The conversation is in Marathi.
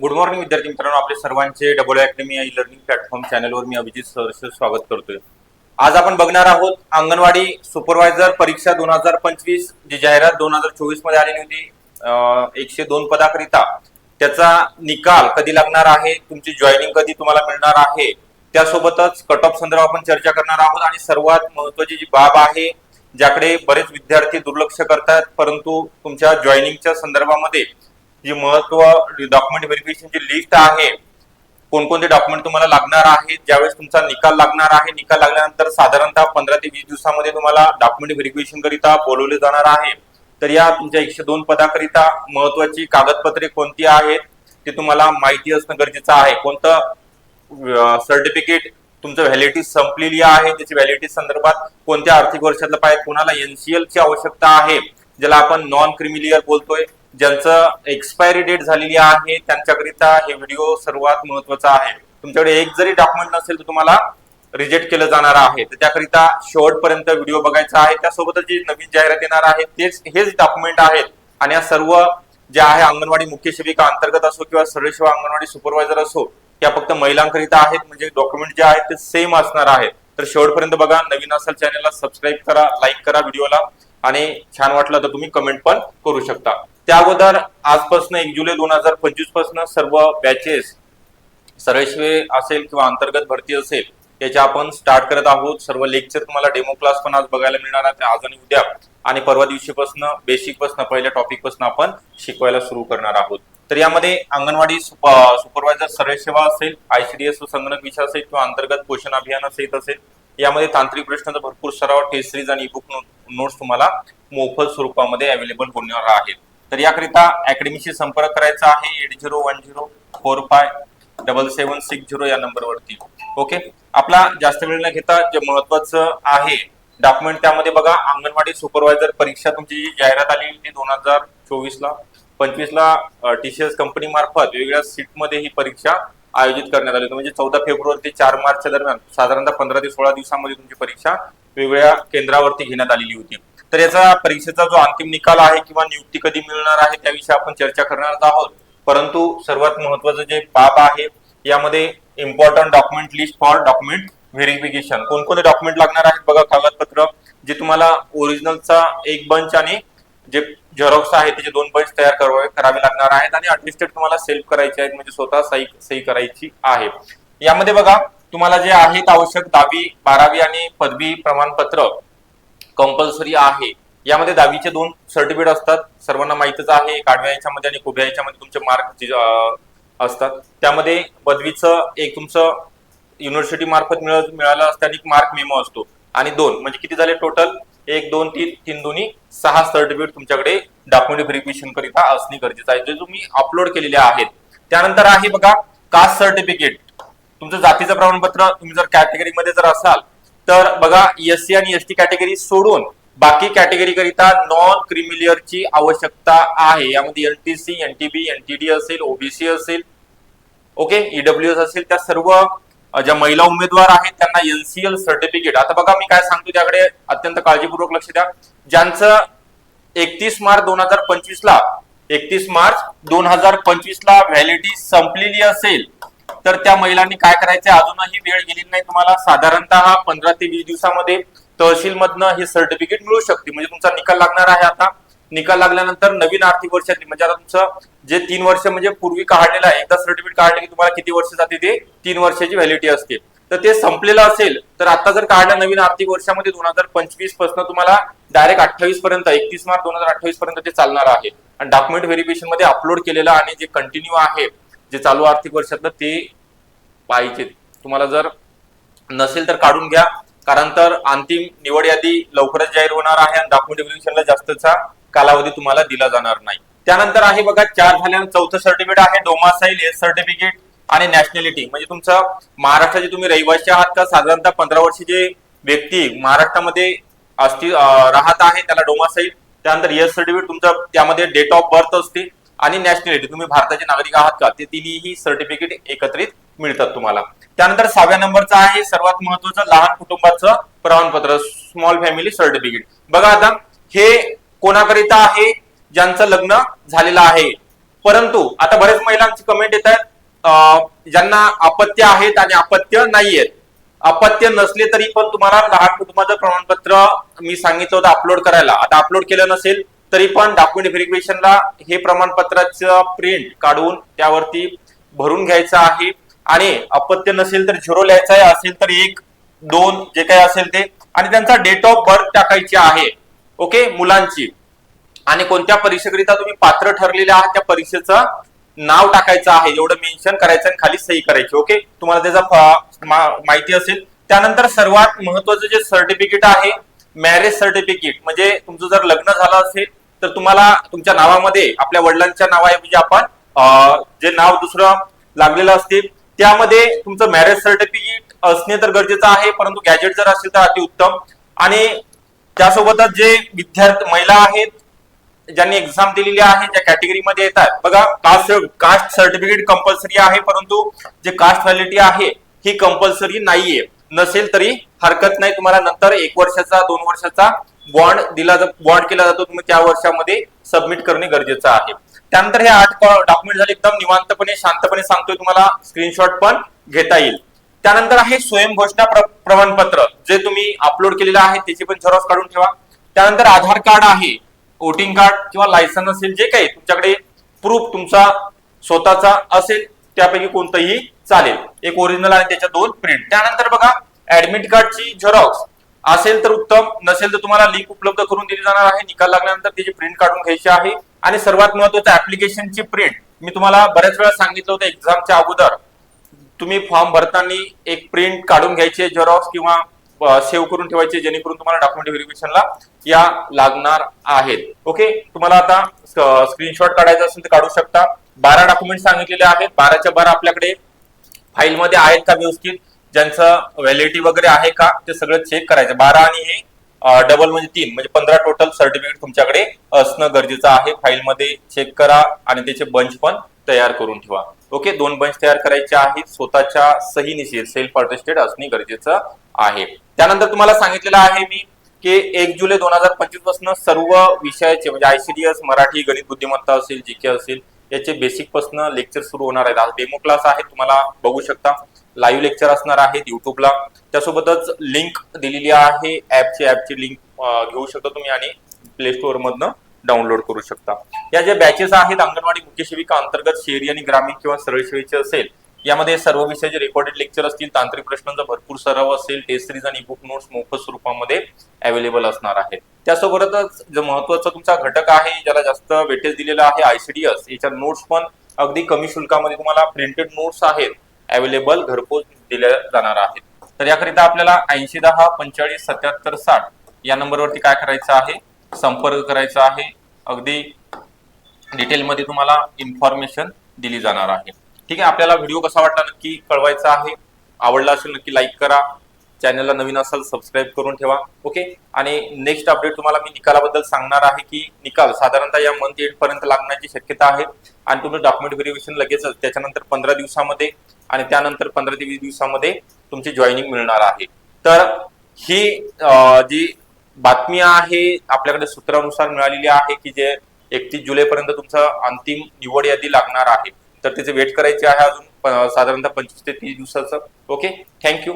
गुड मॉर्निंग विद्यार्थी मित्रांनो. आपले सर्वांचे double academy e learning platform चॅनलवर मी अभिजित सहर्ष स्वागत करतोय. आज आपण बघणार आहोत अंगणवाडी सुपरवायझर परीक्षा दोन हजार पंचवीस जी जाहिरात दोन हजार चोवीसमध्ये आलेली होती एकशे दोन पदाकरिता. त्याचा निकाल कधी लागणार आहे? तुमची जॉईनिंग कधी तुम्हाला मिळणार आहे? त्यासोबतच कट ऑफ संदर्भात आपण चर्चा करणार आहोत आणि सर्वात महत्वाची जी बाब आहे ज्याकडे बरेच विद्यार्थी दुर्लक्ष करतात परंतु तुमच्या जॉईनिंगच्या संदर्भामध्ये जी महत्त्व डॉक्युमेंट व्हेरिफिकेशनची लिस्ट आहे कोणकोणते डॉक्युमेंट तुम्हाला लागणार आहेत ज्यावेळेस तुमचा निकाल लागणार आहे निकाल लागल्यानंतर साधारणतः पंधरा ते वीस दिवसामध्ये तुम्हाला डॉक्युमेंट व्हेरिफिकेशन करिता बोलवले जाणार आहे. तर या तुमच्या एकशे दोन पदाकरिता महत्वाची कागदपत्रे कोणती आहेत ते तुम्हाला माहिती असणं गरजेचं आहे. कोणतं सर्टिफिकेट तुमचं व्हॅलिडिटी संपलेली आहे त्याची व्हॅलिडिटी संदर्भात कोणत्या आर्थिक वर्षातलं पाहिजे कोणाला एनसीएलची आवश्यकता आहे ज्याला आपण नॉन क्रिमिलियर बोलतोय ज्यांचं एक्सपायरी डेट झालेली आहे त्यांच्याकरिता हे व्हिडिओ सर्वात महत्त्वाचा आहे. तुमच्याकडे एक जरी डॉक्युमेंट नसेल तर तुम्हाला रिजेक्ट केलं जाणार आहे. तर त्याकरिता शेवटपर्यंत व्हिडिओ बघायचा आहे. त्यासोबतच जी नवीन जाहिरात येणार आहे तेच हेच डॉक्युमेंट आहेत. आणि या सर्व जे आहे अंगणवाडी मुख्य सेविका अंतर्गत असो किंवा सरळ सेवा अंगणवाडी सुपरवायझर असो या फक्त महिलांकरिता आहेत. म्हणजे डॉक्युमेंट जे आहेत ते सेम असणार आहेत तर शेवटपर्यंत बघा. नवीन असेल चॅनलला सबस्क्राईब करा लाईक करा व्हिडिओला आणि छान वाटलं तर तुम्ही कमेंट पण करू शकता. त्या अगोदर आजपासून एक जुलै दोन हजार पंचवीसपासून सर्व बॅचेस सरळशिवे असेल किंवा अंतर्गत भरती असेल याच्या आपण स्टार्ट करत आहोत. सर्व लेक्चर तुम्हाला डेमो क्लास पण आज बघायला मिळणार आहे आज आणि उद्या आणि परवा दिवशीपासून बेसिकपासून पहिल्या टॉपिकपासून आपण शिकवायला सुरू करणार आहोत. तर यामध्ये अंगणवाडी सुपरवायझर सरळ सेवा असेल आयसीडीएस संगणक विषय असेल किंवा अंतर्गत पोषण अभियान असेल असेल यामध्ये तांत्रिक प्रश्नांचा भरपूर सराव टेस्ट सिरीज आणि बुक नोट्स तुम्हाला मोफत स्वरूपामध्ये अवेलेबल होणार आहेत. तर याकरिता अकॅडमीशी संपर्क करायचा आहे eight zero one zero four five double seven six zero या नंबरवरती ओके आपला जास्त वेळ न घेता जे महत्वाचं आहे डॉक्युमेंट त्यामध्ये बघा. अंगणवाडी सुपरवायझर परीक्षा तुमची जी जाहिरात आली ती दोन हजार चोवीस ला पंचवीस ला टीसीएस कंपनी मार्फत वेगवेगळ्या सीटमध्ये ही परीक्षा आयोजित करण्यात आली होती. म्हणजे चौदा फेब्रुवारी ते चार मार्चच्या दरम्यान साधारणतः पंधरा ते सोळा दिवसामध्ये तुमची परीक्षा वेगवेगळ्या केंद्रावरती घेण्यात आलेली होती. तर याचा परीक्षेचा जो अंतिम निकाल आहे किंवा नियुक्ती कधी मिळणार आहे त्याविषयी आपण चर्चा करणार आहोत. परंतु सर्वात महत्वाचं जे बाब आहे यामध्ये important document list for document verification कोणकोणते डॉक्युमेंट लागणार आहेत बघा कागदपत्र जे तुम्हाला ओरिजिनलचा एक बंच आणि जे झेरॉक्स आहे त्याचे दोन बंच तयार करावे करावे लागणार आहेत आणि अटलिस्टेड तुम्हाला सेल्फ करायचे आहेत म्हणजे स्वतः सही सही करायची आहे. यामध्ये बघा तुम्हाला जे आहेत आवश्यक दहावी बारावी आणि पदवी प्रमाणपत्र कंपल्सरी आहे. यामध्ये दहावीचे दोन सर्टिफिकेट असतात. सर्वांना माहितच आहे. एक आडव्या याच्यामध्ये आणि उभ्या याच्यामध्ये तुमचे मार्क असतात. त्यामध्ये पदवीचं एक तुमचं युनिव्हर्सिटी मार्फत मिळत मिळालं असतं आणि एक मार्क मेमो असतो. आणि दोन म्हणजे किती झाले टोटल एक दोन तीन तीन दोन्ही सहा सर्टिफिकेट तुमच्याकडे डॉक्युमेंट व्हेरिफिकेशन करिता असणे गरजेचं आहे. जे तुम्ही अपलोड केलेले आहेत. त्यानंतर आहे बघा कास्ट सर्टिफिकेट तुमचं जातीचं प्रमाणपत्र तुम्ही जर कॅटेगरीमध्ये जर असाल तर बघा एस सी आणि एस टी कॅटेगरी सोडून बाकी कॅटेगरी करिता नॉन क्रिमिलियरची आवश्यकता आहे. यामध्ये एनटीसी एनटीबी एनटीडी असेल ओबीसी असेल ओके ईडब्ल्यू एस असेल त्या सर्व ज्या महिला उमेदवार आहेत त्यांना एनसीएल सर्टिफिकेट आता बघा मी काय सांगतो त्याकडे अत्यंत काळजीपूर्वक लक्ष द्या. ज्यांचं एकतीस मार्च दोन हजार पंचवीस ला एकतीस मार्च दोन हजार पंचवीस ला व्हॅलिडिटी संपलेली असेल तर त्या महिलांनी काय करायचे अजूनही वेळ गेलेली नाही. तुम्हाला साधारणतः पंधरा ते वीस दिवसामध्ये तहसील मधनं हे सर्टिफिकेट मिळू शकते. म्हणजे तुमचा निकाल लागणार आहे आता. निकाल लागल्यानंतर नवीन आर्थिक वर्षातली म्हणजे आता तुमचं जे तीन वर्ष म्हणजे पूर्वी काढलेलं आहे एकदा सर्टिफिकेट काढलं की तुम्हाला किती वर्ष जाते ते तीन वर्षाची व्हॅलिडिटी असते. तर ते संपलेलं असेल तर आता जर काढलं नवीन आर्थिक वर्षामध्ये दोन हजार पंचवीसपासून तुम्हाला डायरेक्ट अठ्ठावीस पर्यंत एकतीस मार्च दोन हजार अठ्ठावीस पर्यंत ते चालणार आहे. आणि डॉक्युमेंट व्हेरिफिकेशनमध्ये अपलोड केलेलं आणि जे कंटिन्यू आहे जे चालू आर्थिक वर्षातलं ते पाहिजे तुम्हाला जर नसेल तर काढून घ्या. कारण तर अंतिम निवड यादी लवकरच जाहीर होणार आहे आणि डॉक्युमेंट व्हेरिफिकेशनला जास्तचा कालावधी तुम्हाला दिला जाणार नाही. त्यानंतर आहे बघा चार झाल्यानंतर चौथं सर्टिफिकेट आहे. डोमासाईल एस सर्टिफिकेट आणि नॅशनॅलिटी म्हणजे तुमचं महाराष्ट्राचे तुम्ही रहिवासी आहात का साधारणतः पंधरा वर्षीचे व्यक्ती महाराष्ट्रामध्ये असती राहत आहे त्याला डोमासाईल. त्यानंतर एस सर्टिफिकेट तुमचं त्यामध्ये डेट ऑफ बर्थ असते आणि नॅशनॅलिटी तुम्ही भारताचे नागरिक आहात का? ते तिन्ही सर्टिफिकेट एकत्रित मिळतात तुम्हाला. त्यानंतर सहाव्या नंबरचा आहे सर्वात महत्वाचं लहान कुटुंबाचं प्रमाणपत्र स्मॉल फॅमिली सर्टिफिकेट बघा आता हे कोणाकरिता आहे? ज्यांचं लग्न झालेलं आहे. परंतु आता बरेच महिलांची कमेंट येत आहेत ज्यांना अपत्य आहेत आणि अपत्य नाही आहेत अपत्य नसले तरी पण तुम्हाला लहान कुटुंबाचं प्रमाणपत्र मी सांगितलं होतं अपलोड करायला. आता अपलोड केलं नसेल तरी पण डॉक्युमेंट व्हेरिफिकेशनला हे प्रमाणपत्राचं प्रिंट काढून त्यावरती भरून घ्यायचं आहे. आणि अपत्य नसेल तर झिरो लिहायचं आहे असेल तर एक दोन जे काही असेल ते. आणि त्यांचा डेट ऑफ बर्थ टाकायची आहे. ओके मुलांची. आणि कोणत्या परीक्षेकरिता तुम्ही पात्र ठरलेले आहात त्या परीक्षेचं नाव टाकायचं आहे. एवढं मेन्शन करायचं आणि खाली सही करायची. ओके तुम्हाला त्याचा माहिती असेल. त्यानंतर सर्वात महत्वाचं जे सर्टिफिकेट आहे मॅरेज सर्टिफिकेट म्हणजे तुमचं जर लग्न झालं असेल तर तुम्हाला तुमच्या नावामध्ये आपल्या वडिलांच्या नावाऐवजी आपण जे नाव दुसरं लागलेलं असते त्यामध्ये तुमचं मॅरेज सर्टिफिकेट असणे तर गरजेचं आहे परंतु गॅजेट जर असेल तर अतिउत्तम. आणि त्यासोबतच जे विद्यार्थी महिला आहेत ज्यांनी एक्झाम दिलेली आहे ज्या कॅटेगरीमध्ये येतात. बघा कास्ट कास्ट सर्टिफिकेट कंपल्सरी आहे परंतु जे कास्ट व्हॅलिटी आहे ही कंपल्सरी नाहीये. नसेल तरी हरकत नाही तुम्हाला नंतर एक वर्षाचा दोन वर्षाचा बॉन्ड दिला बॉन्ड केला जातो तुम्ही त्या वर्षामध्ये सबमिट करणे गरजेचं आहे. त्यानंतर हे आठ डॉक्युमेंट झाले एकदम निवांतपणे शांतपणे सांगतोय तुम्हाला स्क्रीनशॉट पण घेता येईल. त्यानंतर आहे स्वयंघोषणा प्रमाणपत्र जे तुम्ही अपलोड केलेलं आहे त्याची पण झेरॉक्स काढून ठेवा. त्यानंतर आधार कार्ड आहे वोटिंग कार्ड किंवा लायसन्स असेल जे काही तुमच्याकडे प्रूफ तुमचा स्वतःचा असेल त्यापैकी कोणतंही चालेल. एक ओरिजिनल आणि त्याच्या दोन प्रिंट त्यानंतर बघा ऍडमिट कार्डची झेरॉक्स असेल तर उत्तम नसेल तर तुम्हाला लिंक उपलब्ध करून दिली जाणार आहे. निकाल लागल्यानंतर त्याची प्रिंट काढून घ्यायची आहे. आणि सर्वात महत्वाचं ऍप्लिकेशनची प्रिंट मी तुम्हाला बऱ्याच वेळा सांगितलं होतं एक्झामच्या अगोदर तुम्ही फॉर्म भरताना एक प्रिंट काढून घ्यायचे झेरॉक्स किंवा सेव्ह करून ठेवायचे जेणेकरून तुम्हाला डॉक्युमेंट व्हेरिफिकेशनला या लागणार आहेत. ओके तुम्हाला आता स्क्रीनशॉट काढायचा असेल तर काढू शकता. बारा डॉक्युमेंट सांगितलेले आहेत. बाराच्या बारा आपल्याकडे फाईलमध्ये आहेत का व्यवस्थित? ज्यांचं व्हॅलिडिटी वगैरे आहे का ते सगळं चेक करायचं. बारा आणि हे डबल म्हणजे तीन म्हणजे पंधरा टोटल सर्टिफिकेट तुमच्याकडे असणं गरजेचं आहे. फाईलमध्ये चेक करा आणि त्याचे बंच पण तयार करून ठेवा. ओके दोन बंच तयार करायचे आहेत. स्वतःच्या सहीनिशी सेल्फ अटेस्टेड असणे गरजेचं आहे. त्यानंतर तुम्हाला सांगितलेलं आहे मी की एक जुलै दोन हजार पंचवीसपासून सर्व विषयाचे म्हणजे आयसीडीएस मराठी गणित बुद्धिमत्ता असेल जी के असेल याचे बेसिकपासून लेक्चर सुरू होणार आहेत. आज डेमो क्लास आहे तुम्हाला बघू शकता. लाईव्ह लेक्चर असणार आहेत युट्यूबला त्यासोबतच लिंक दिलेली आहे. ऍपची ऍपची लिंक घेऊ शकता तुम्ही आणि प्ले स्टोअर मधनं डाउनलोड करू शकता. या ज्या बॅचेस आहेत अंगणवाडी मुख्य सेविका अंतर्गत शहरी आणि ग्रामीण किंवा सरळ सेवेचे असेल यामध्ये सर्व विषयाचे रेकॉर्डेड लेक्चर असतील तांत्रिक प्रश्नांचा भरपूर सराव असेल टेस्ट सिरीज आणि बुक नोट्स मोफत स्वरूपामध्ये अवेलेबल असणार आहेत. त्यासोबतच जो महत्त्वाचा तुमचा घटक आहे ज्याला जास्त वेटेज दिलेला आहे आयसीडीएस याच्या नोट्स पण अगदी कमी शुल्कामध्ये तुम्हाला प्रिंटेड नोट्स आहेत. अवेलेबल घरपोच दिल्या जाणार आहेत. तर याकरिता आपल्याला ऐंशी दहा पंचेचाळीस सत्याहत्तर साठ या नंबरवरती काय करायचं आहे? संपर्क करायचा आहे. अगदी डिटेलमध्ये तुम्हाला इन्फॉर्मेशन दिली जाणार आहे. ठीक आहे आपल्याला व्हिडिओ कसा वाटला नक्की कळवायचा आहे. आवडला असेल नक्की लाईक करा. चॅनलला नवीन असाल सबस्क्राईब करून ठेवा. ओके आणि नेक्स्ट अपडेट तुम्हाला मी निकालाबद्दल सांगणार आहे की निकाल साधारणतः या मंथ एंड पर्यंत लागण्याची शक्यता आहे. आणि तुम्ही डॉक्युमेंट व्हेरिफिकेशन लगेचच त्याच्यानंतर पंधरा दिवसामध्ये आणि त्यानंतर पंधरा ते वीस दिवसामध्ये तुमची जॉईनिंग मिळणार आहे. तर ही जी बातमी आहे आपल्याकडे सूत्रानुसार मिळालेली आहे की जे एकतीस जुलैपर्यंत तुमचं अंतिम निवड यादी लागणार आहे. तर त्याचे वेट करायचे आहे अजून साधारणतः पंचवीस ते तीस दिवसाचं. Okay thank you